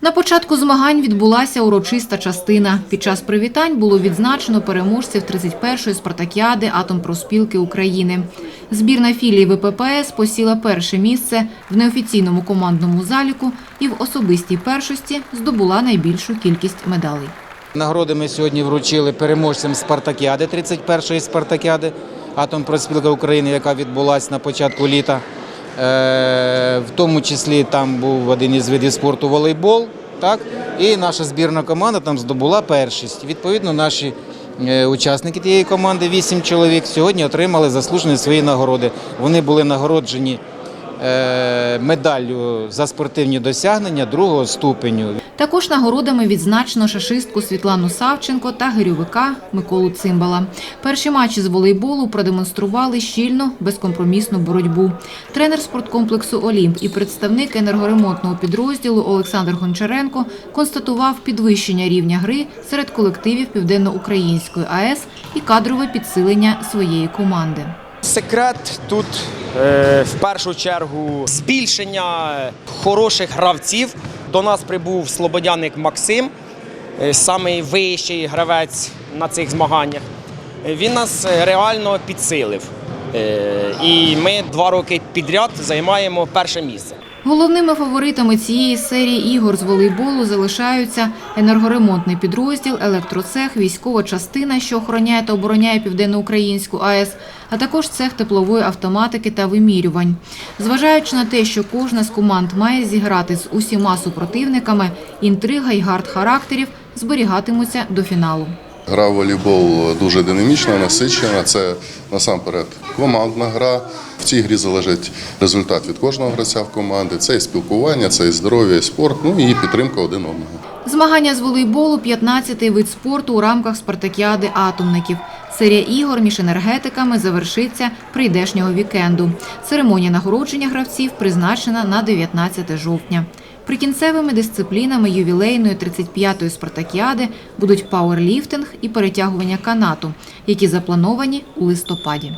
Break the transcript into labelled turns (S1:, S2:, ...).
S1: На початку змагань відбулася урочиста частина. Під час привітань було відзначено переможців 31-ї спартакіади Атомпроспілки України. Збірна філії ВППС посіла перше місце в неофіційному командному заліку і в особистій першості здобула найбільшу кількість медалей.
S2: Нагороди ми сьогодні вручили переможцям Спартакіади, 31-ї Спартакіади, Атомпроспілка України, яка відбулася на початку літа. Е, В тому числі там був один із видів спорту волейбол. Так? І наша збірна команда там здобула першість. Відповідно, наші е, учасники тієї команди, вісім чоловік, сьогодні отримали заслужені свої нагороди. Вони були нагороджені е, медаллю за спортивні досягнення другого ступеню.
S1: Також нагородами відзначено шашистку Світлану Савченко та гирьовика Миколу Цимбала. Перші матчі з волейболу продемонстрували щільну, безкомпромісну боротьбу. Тренер спорткомплексу Олімп і представник енергоремонтного підрозділу Олександр Гончаренко констатував підвищення рівня гри серед колективів Південноукраїнської АЕС і кадрове підсилення своєї команди.
S3: Секрет тут е, в першу чергу збільшення хороших гравців. До нас прибув слободяник Максим, найвищий гравець на цих змаганнях. Е, Він нас е, реально підсилив. Е, і ми два роки підряд займаємо перше місце.
S1: Головними фаворитами цієї серії ігор з волейболу залишаються енергоремонтний підрозділ, електроцех, військова частина, що охороняє та обороняє Південноукраїнську АЕС, а також цех теплової автоматики та вимірювань. Зважаючи на те, що кожна з команд має зіграти з усіма супротивниками, інтрига й гард характерів зберігатимуться до фіналу.
S4: Гра в волейбол дуже динамічна, насичена. Це насамперед командна гра. Цій грі залежить результат від кожного гравця в команди. Це і спілкування, це і здоров'я, і спорт, ну і підтримка один одного.
S1: Змагання з волейболу – 15-й вид спорту у рамках спартакіади атомників. Серія ігор між енергетиками завершиться прийдешнього вікенду. Церемонія нагородження гравців призначена на 19 жовтня. Прикінцевими дисциплінами ювілейної 35-ї спартакіади будуть пауерліфтинг і перетягування канату, які заплановані у листопаді.